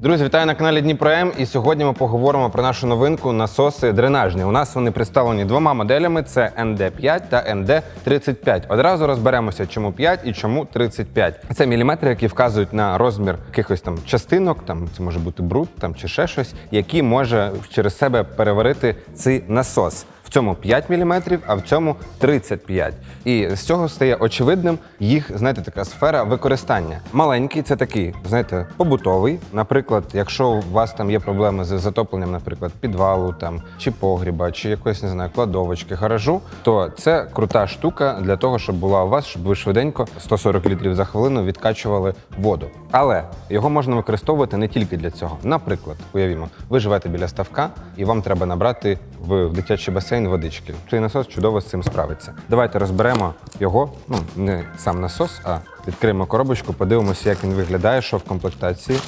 Друзі, вітаю на каналі Дніпро М. І сьогодні ми поговоримо про нашу новинку насоси дренажні. У нас вони представлені двома моделями: це ND5 та ND35. Одразу розберемося, чому 5 і чому 35. Це міліметри, які вказують на розмір якихось там частинок, там це може бути бруд там чи ще щось, які може через себе переварити цей насос. В цьому 5 мм, а в цьому 35. І з цього стає очевидним їх, знаєте, така сфера використання. Маленький це такий, знаєте, побутовий. Наприклад, якщо у вас там є проблеми з затопленням, наприклад, підвалу там чи погріба, чи якоїсь не знаю, кладовочки, гаражу, то це крута штука для того, щоб була у вас, щоб ви швиденько 140 літрів за хвилину відкачували воду. Але його можна використовувати не тільки для цього. Наприклад, уявімо, ви живете біля ставка і вам треба набрати в дитячий басейн водички. Цей насос чудово з цим справиться. Давайте розберемо його, ну не сам насос, а відкриємо коробочку, подивимося, як він виглядає, що в комплектації.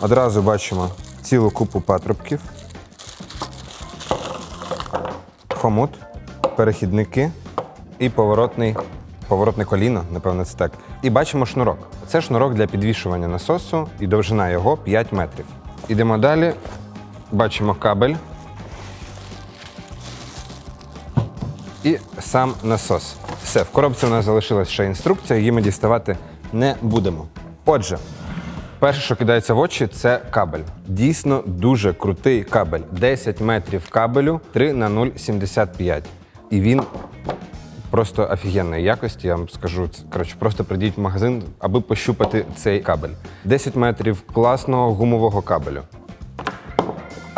Одразу бачимо цілу купу патрубків, хомут, перехідники і поворотний, поворотне коліно, напевно, це так. І бачимо шнурок. Це шнурок для підвішування насосу і довжина його 5 метрів. Ідемо далі. Бачимо кабель. І сам насос. Все, в коробці у нас залишилась ще інструкція, її ми діставати не будемо. Отже, перше, що кидається в очі, це кабель. Дійсно дуже крутий кабель. 10 метрів кабелю 3 на 0,75. І він просто офігенної якості, я вам скажу. Це, Коротше, просто прийдіть в магазин, аби пощупати цей кабель. 10 метрів класного гумового кабелю.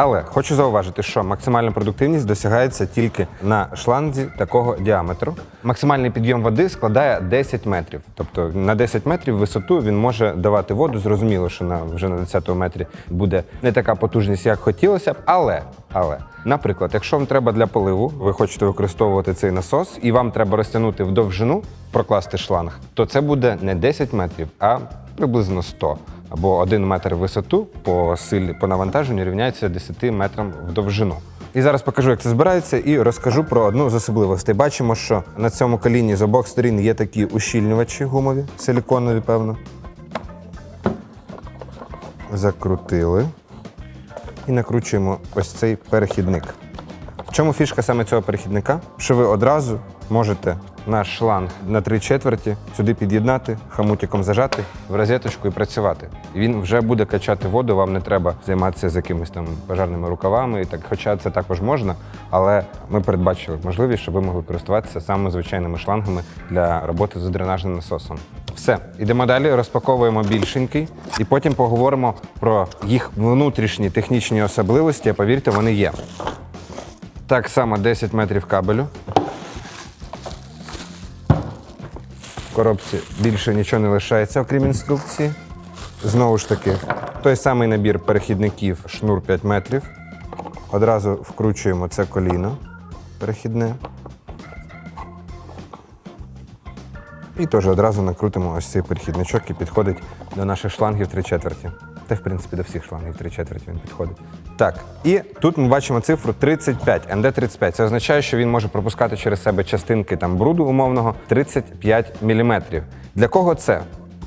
Але хочу зауважити, що максимальна продуктивність досягається тільки на шланзі такого діаметру. Максимальний підйом води складає 10 метрів. Тобто на 10 метрів висоту він може давати воду. Зрозуміло, що на вже на 10 метрі буде не така потужність, як хотілося б. Але, але, наприклад, якщо вам треба для поливу, ви хочете використовувати цей насос, і вам треба розтягнути в довжину, прокласти шланг, то це буде не 10 метрів, а приблизно 100 або 1 метр висоту по силі по навантаженню рівняється 10 метрам в довжину. І зараз покажу, як це збирається, і розкажу про одну з особливостей. Бачимо, що на цьому коліні з обох сторін є такі ущільнювачі гумові, силіконові, певно. Закрутили. І накручуємо ось цей перехідник. В чому фішка саме цього перехідника? Що ви одразу можете наш шланг на три четверті сюди під'єднати, хамутиком зажати в розеточку і працювати. І Він вже буде качати воду, вам не треба займатися з якимись там пожарними рукавами. І так, хоча це також можна, але ми передбачили можливість, щоб ви могли користуватися саме звичайними шлангами для роботи з дренажним насосом. Все, ідемо далі, розпаковуємо більшенький і потім поговоримо про їх внутрішні технічні особливості. А Повірте, вони є. Так само 10 метрів кабелю. Коробці більше нічого не лишається, окрім інструкції. Знову ж таки, той самий набір перехідників, шнур 5 метрів. Одразу вкручуємо це коліно перехідне. І теж одразу накрутимо ось цей перехідничок і підходить до наших шлангів 3 четверті. Та, в принципі, до всіх шлангів 3 четверті він підходить. Так, і тут ми бачимо цифру 35, НД35. Це означає, що він може пропускати через себе частинки там бруду умовного 35 мм. Для кого це?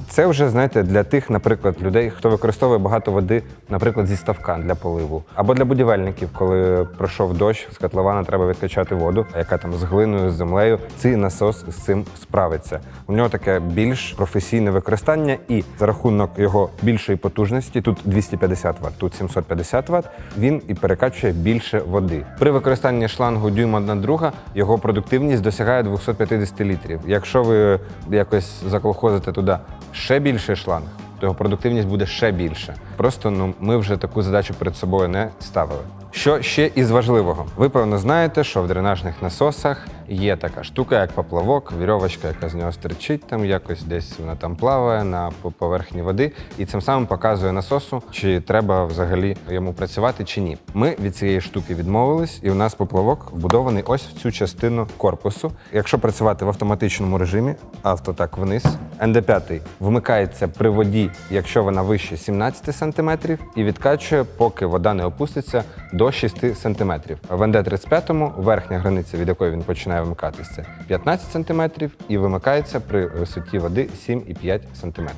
Це вже знаєте для тих, наприклад, людей, хто використовує багато води, наприклад, зі ставка для поливу, або для будівельників, коли пройшов дощ з котлована, треба відкачати воду, яка там з глиною, з землею. Цей насос з цим справиться. У нього таке більш професійне використання, і за рахунок його більшої потужності, тут 250 Вт, тут 750 Вт, він і перекачує більше води. При використанні шлангу дюйма на друга його продуктивність досягає 250 літрів. Якщо ви якось заколхозите туди ще більший шланг, то його продуктивність буде ще більше. Просто ну ми вже таку задачу перед собою не ставили. Що ще із важливого? Ви певно знаєте, що в дренажних насосах є така штука, як поплавок, вірьовочка, яка з нього стерчить, там якось десь вона там плаває на поверхні води, і цим самим показує насосу, чи треба взагалі йому працювати чи ні. Ми від цієї штуки відмовились, і у нас поплавок вбудований ось в цю частину корпусу. Якщо працювати в автоматичному режимі, авто так вниз, НД5 вмикається при воді, якщо вона вище 17 см, і відкачує, поки вода не опуститься до 6 см. В НД35 верхня границя, від якої він починає вимикатися, 15 см і вимикається при висоті води 7,5 см.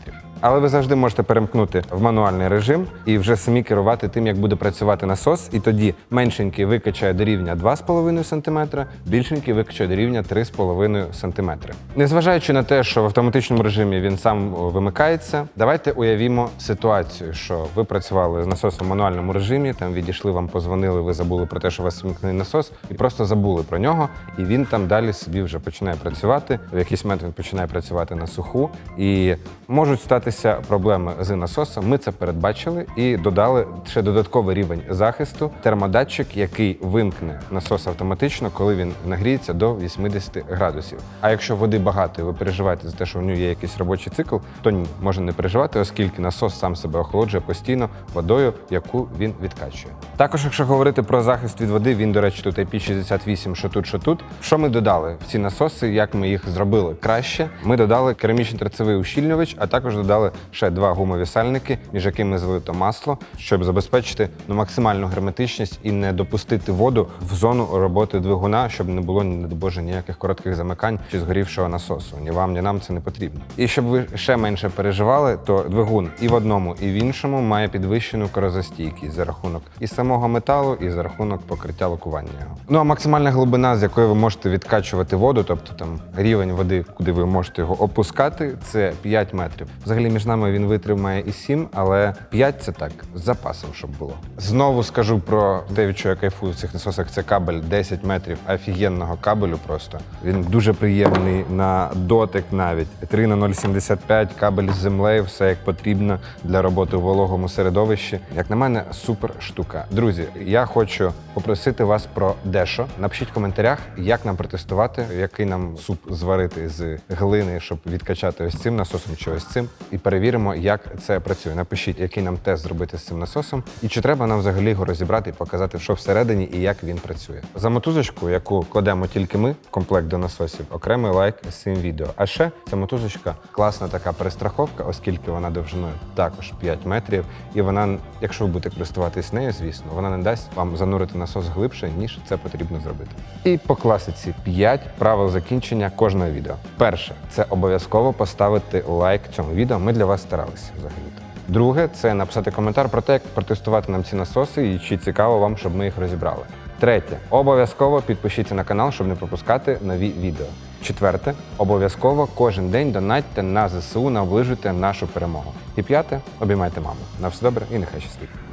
Але ви завжди можете перемкнути в мануальний режим і вже самі керувати тим, як буде працювати насос. І тоді меншенький викачає до рівня 2,5 см, більшенький викачає до рівня 3,5 см. Незважаючи на те, що в автоматичному режимі він сам вимикається, давайте уявімо ситуацію, що ви працювали з насосом в мануальному режимі, там відійшли, вам позвонили, ви забули про те, що у вас вимкнений насос, і просто забули про нього, і він там далі собі вже починає працювати. В якийсь момент він починає працювати на суху, і можуть статися проблеми з насосом. Ми це передбачили і додали ще додатковий рівень захисту, термодатчик, який вимкне насос автоматично, коли він нагріється до 80 градусів. А якщо води багато, і ви переживаєте за те, що в нього є якийсь робочий цикл, то ні, можна не переживати, оскільки насос сам себе охолоджує постійно водою, яку він відкачує. Також, якщо говорити про захист від води, він, до речі, тут IP68, що тут, що тут. Що ми додали в ці насоси? Як ми їх зробили краще? Ми додали керамічний торцевий ущільнювач, а також додали ще два гумові сальники, між якими залито масло, щоб забезпечити ну, максимальну герметичність і не допустити воду в зону роботи двигуна, щоб не було дай Боже ніяких коротких замикань чи згорівшого насосу. Ні вам, ні нам це не потрібно. І щоб ви ще менше переживали, то двигун і в одному, і в іншому має підвищену корозостійкість за рахунок і самого металу, і за рахунок покриття лакування. Ну а максимальна глибина, з якої ви можете відкачувати воду, тобто там рівень води, куди ви можете його опускати, це 5 метрів. Взагалі між нами він витримає і 7, але 5 це так з запасом, щоб було. Знову скажу про те, від чого я кайфую в цих насосах. Це кабель 10 метрів офігенного кабелю. Просто він дуже приємний на дотик навіть 3 на 0,75, кабель з землею, все як потрібно для роботи в вологому середовищі. Як на мене, супер штука. Друзі, я хочу попросити вас про дещо. Напишіть в коментарях, як нам протестувати, який нам суп зварити з глини, щоб відкачати ось цим насосом чи ось цим, і перевіримо, як це працює. Напишіть, який нам тест зробити з цим насосом, і чи треба нам взагалі його розібрати і показати, що всередині і як він працює. За мотузочку, яку кладемо тільки ми, в комплект до насосів, окремий лайк з цим відео. А ще ця мотузочка класна така перестраховка, оскільки вона довжиною також 5 метрів, і вона, якщо ви будете користуватись нею, звісно, вона не дасть вам занурити насос глибше, ніж це потрібно зробити. І по класиці 5 правил закінчення кожного відео. Перше, це обов'язково поставити лайк цьому відео. Ми для вас старалися взагалі. Друге, це написати коментар про те, як протестувати нам ці насоси і чи цікаво вам, щоб ми їх розібрали. Третє, обов'язково підпишіться на канал, щоб не пропускати нові відео. Четверте, обов'язково кожен день донатьте на ЗСУ, наближуйте нашу перемогу. І п'яте, обіймайте маму. На все добре і нехай щастить.